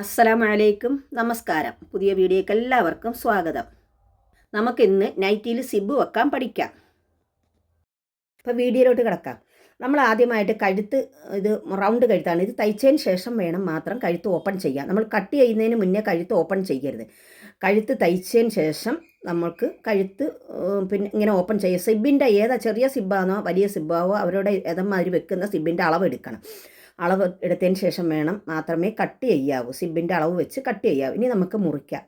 അസ്സലാമലൈക്കും. നമസ്കാരം. പുതിയ വീഡിയോയ്ക്ക് എല്ലാവർക്കും സ്വാഗതം. നമുക്കിന്ന് നൈറ്റിയിൽ സിബ് വെക്കാൻ പഠിക്കാം. ഇപ്പോൾ വീഡിയോയിലോട്ട് കിടക്കാം. നമ്മൾ ആദ്യമായിട്ട് കഴുത്ത് ഇത് റൗണ്ട് കഴുത്താണ്. ഇത് തയ്ച്ചതിന് ശേഷം വേണം മാത്രം കഴുത്ത് ഓപ്പൺ ചെയ്യാൻ. നമ്മൾ കട്ട് ചെയ്യുന്നതിന് മുന്നേ കഴുത്ത് ഓപ്പൺ ചെയ്യരുത്. കഴുത്ത് തയ്ച്ചതിന് ശേഷം നമ്മൾക്ക് കഴുത്ത് പിന്നെ ഇങ്ങനെ ഓപ്പൺ ചെയ്യുക സിബിന്റെ ഏതാ ചെറിയ സിബ്ബാണോ വലിയ സിബ്ബാവോ അവരുടെ ഏതമാതിരി വെക്കുന്ന സിബിന്റെ അളവ് എടുക്കണം. അളവ് എടുത്തതിന് ശേഷം വേണം മാത്രമേ കട്ട് ചെയ്യാവൂ. സിബിന്റെ അളവ് വെച്ച് കട്ട് ചെയ്യാവൂ. ഇനി നമുക്ക് മുറിക്കാം.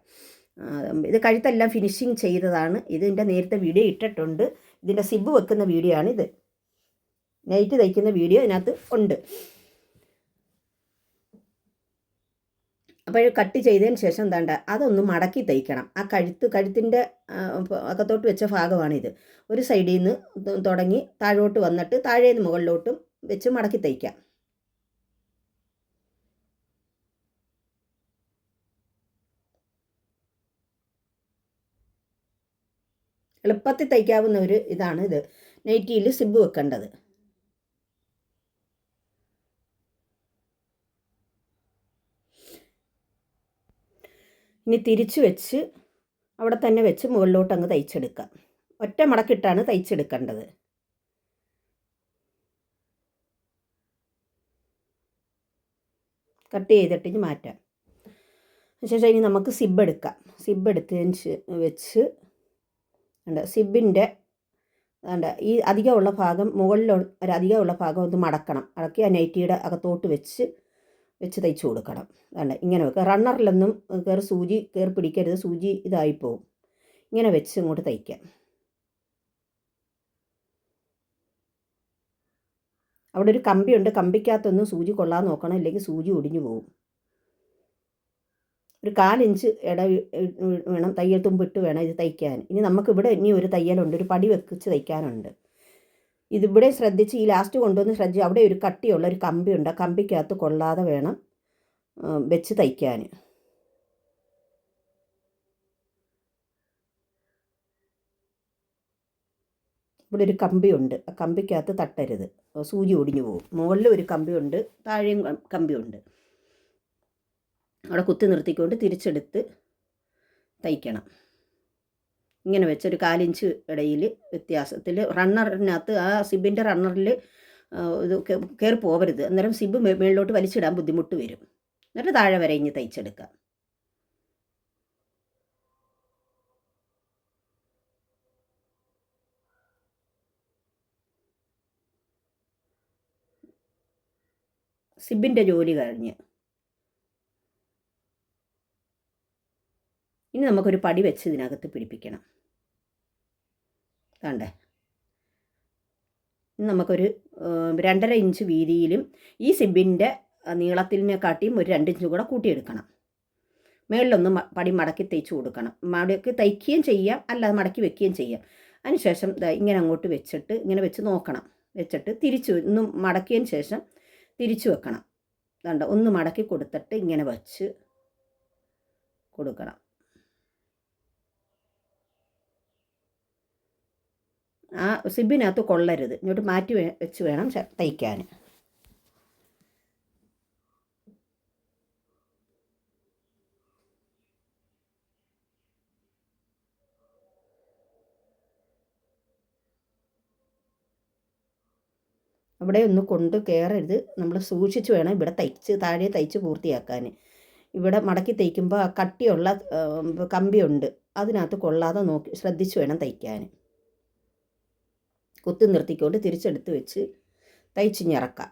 ഇത് കഴുത്തെല്ലാം ഫിനിഷിങ് ചെയ്തതാണ്. ഇതിന്റെ നേരത്തെ വീഡിയോ ഇട്ടിട്ടുണ്ട്. ഇതിന്റെ സിബ് വെക്കുന്ന വീഡിയോ ആണ് ഇത്. നൈറ്റ് തയ്ക്കുന്ന വീഡിയോ ഇതിനകത്ത് ഉണ്ട്. അപ്പോൾ കട്ട് ചെയ്തതിന് ശേഷം എന്താണ്ട? അതൊന്ന് മടക്കി തയ്ക്കണം. ആ കഴുത്ത് കഴുത്തിന്റെ അകത്തോട്ട് വെച്ച ഭാഗമാണിത് ഒരു സൈഡിൽ നിന്ന് തുടങ്ങി താഴോട്ട് വന്നിട്ട് താഴേന്ന് മുകളിലോട്ടും വെച്ച് മടക്കി തയ്ക്കാം. എളുപ്പത്തിൽ തയ്ക്കാവുന്ന ഒരു ഇതാണ് ഇത്. നൈറ്റിയിൽ സിബ് വെക്കേണ്ടത്. ഇനി തിരിച്ച് വെച്ച് അവിടെ തന്നെ വെച്ച് മുകളിലോട്ട് അങ്ങ് തയ്ച്ചെടുക്കാം. ഒറ്റ മടക്കിട്ടാണ് തയ്ച്ചെടുക്കേണ്ടത്. കട്ട് ചെയ്തിട്ട് ഇനി മാറ്റാം. ശേഷം ഇനി നമുക്ക് സിബ് എടുക്കാം. സിബ് എടുത്തതിന് വെച്ച് ഉണ്ട് സിബിന്റെ ഉണ്ട് ഈ അധികമുള്ള ഭാഗം മുകളിൽ ഒരു അധികമുള്ള ഭാഗം ഒന്ന് മടക്കണം. മടക്കി ആ നൈറ്റിയുടെ അകത്തോട്ട് വെച്ച് വെച്ച് തയ്ച്ചു കൊടുക്കണം. വേണ്ട ഇങ്ങനെ വെക്കുക റണ്ണറിലൊന്നും കയറി സൂചി കയറി പിടിക്കരുത്. സൂചി പോകും ഇങ്ങനെ വെച്ച് ഇങ്ങോട്ട് തയ്ക്കാം. അവിടെ ഒരു കമ്പിയുണ്ട്. കമ്പിക്കകത്തൊന്നും സൂചി കൊള്ളാൻ നോക്കണം. ഇല്ലെങ്കിൽ സൂചി ഒടിഞ്ഞു പോകും ഒരു കാലിഞ്ച് ഇട വേണം തയ്യൽ തുമ്പിട്ട് വേണം ഇത് തയ്ക്കാൻ. ഇനി നമുക്കിവിടെ ഇനി ഒരു തയ്യലുണ്ട് ഒരു പടി വെക്കിച്ച് തയ്ക്കാനുണ്ട്. ഇതിവിടെ ശ്രദ്ധിച്ച് ഈ ലാസ്റ്റ് കൊണ്ടുവന്ന് ശ്രദ്ധിച്ച് അവിടെ ഒരു കട്ടിയുള്ള ഒരു കമ്പിയുണ്ട് ആ കമ്പിക്കകത്ത് കൊള്ളാതെ വേണം വെച്ച് തയ്ക്കാൻ. ഇവിടെ ഒരു കമ്പിയുണ്ട് ആ കമ്പിക്കകത്ത് തട്ടരുത്. സൂചി ഒടിഞ്ഞു പോകും. മുകളിൽ ഒരു കമ്പിയുണ്ട് താഴെയും കമ്പിയുണ്ട്. അവിടെ കുത്തി നിർത്തിക്കൊണ്ട് തിരിച്ചെടുത്ത് തയ്ക്കണം. ഇങ്ങനെ വെച്ചൊരു കാലിഞ്ച് ഇടയിൽ വ്യത്യാസത്തിൽ റണ്ണറിനകത്ത് ആ സിബിന്റെ റണ്ണറിൽ ഇത് കയറി പോകരുത് അന്നേരം സിബ് മേളിലോട്ട് വലിച്ചിടാൻ ബുദ്ധിമുട്ട് വരും. എന്നിട്ട് താഴെ വരെ ഇനി തയ്ച്ചെടുക്കാം സിബിന്റെ ജോലി കഴിഞ്ഞ് ഇനി നമുക്കൊരു പടി വെച്ച് ഇതിനകത്ത് പിടിപ്പിക്കണം. കണ്ടേ? നമുക്കൊരു രണ്ടര ഇഞ്ച് വീതിയിലും ഈ സിബിന്റെ നീളത്തിനെക്കാട്ടിയും ഒരു രണ്ടിഞ്ച് കൂടെ കൂട്ടിയെടുക്കണം. മേളിലൊന്ന് പടി മടക്കി തയ്ച്ച് കൊടുക്കണം. മടക്കി തയ്ക്കുകയും ചെയ്യാം അല്ലാതെ മടക്കി വെക്കുകയും ചെയ്യാം. അതിനുശേഷം ഇങ്ങനെ അങ്ങോട്ട് വെച്ചിട്ട് ഇങ്ങനെ വെച്ച് നോക്കണം. വെച്ചിട്ട് തിരിച്ചു ഒന്ന് മടക്കിയതിന് ശേഷം തിരിച്ചു വെക്കണം. കണ്ട? ഒന്ന് മടക്കി കൊടുത്തിട്ട് ഇങ്ങനെ വച്ച് കൊടുക്കണം. ആ സിബിനകത്ത് കൊള്ളരുത്. ഇങ്ങോട്ട് മാറ്റി വെച്ച് വേണം തയ്ക്കാൻ അവിടെ ഒന്ന് കൊണ്ട് കയറരുത് നമ്മൾ സൂക്ഷിച്ച് വേണം ഇവിടെ തയ്ച്ച് താഴെ തയ്ച്ച് പൂർത്തിയാക്കാൻ ഇവിടെ മടക്കി തയ്ക്കുമ്പോൾ ആ കട്ടിയുള്ള കമ്പിയുണ്ട്. അതിനകത്ത് കൊള്ളാതെ നോക്കി ശ്രദ്ധിച്ച് വേണം തയ്ക്കാൻ കുത്തി നിർത്തിക്കൊണ്ട് തിരിച്ചെടുത്ത് വെച്ച് തയ്ച്ചിഞ്ഞിറക്കാം.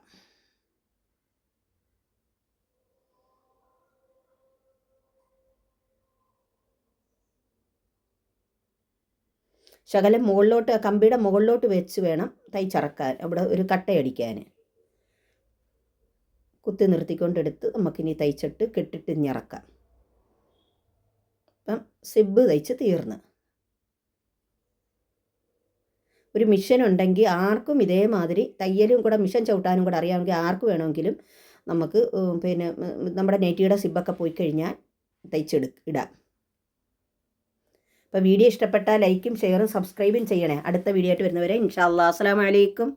ശകലം മുകളിലോട്ട് കമ്പിയുടെ മുകളിലോട്ട് വെച്ച് വേണം തയ്ച്ചിറക്കാൻ. അവിടെ ഒരു കട്ടയടിക്കാൻ. കുത്തി നിർത്തിക്കൊണ്ടെടുത്ത് നമുക്കിനി തയ്ച്ചിട്ട് കെട്ടിട്ട് ഞറക്കാം അപ്പം സിബ് തയ്ച്ച് തീർന്ന്. ഒരു മിഷൻ ഉണ്ടെങ്കിൽ ആർക്കും ഇതേമാതിരി തയ്യലും കൂടെ മിഷൻ ചവിട്ടാനും കൂടെ അറിയാമെങ്കിൽ ആർക്ക് വേണമെങ്കിലും നമുക്ക് പിന്നെ നമ്മുടെ നെറ്റിയുടെ സിബൊക്കെ പോയി കഴിഞ്ഞാൽ തയ്ച്ചെടു ഇടാം. അപ്പോൾ വീഡിയോ ഇഷ്ടപ്പെട്ടാൽ ലൈക്കും ഷെയറും സബ്സ്ക്രൈബും ചെയ്യണേ. അടുത്ത വീഡിയോ ആയിട്ട് വരുന്നവരെ ഇൻഷാ അല്ലാ അസ്സാം അലൈക്കും.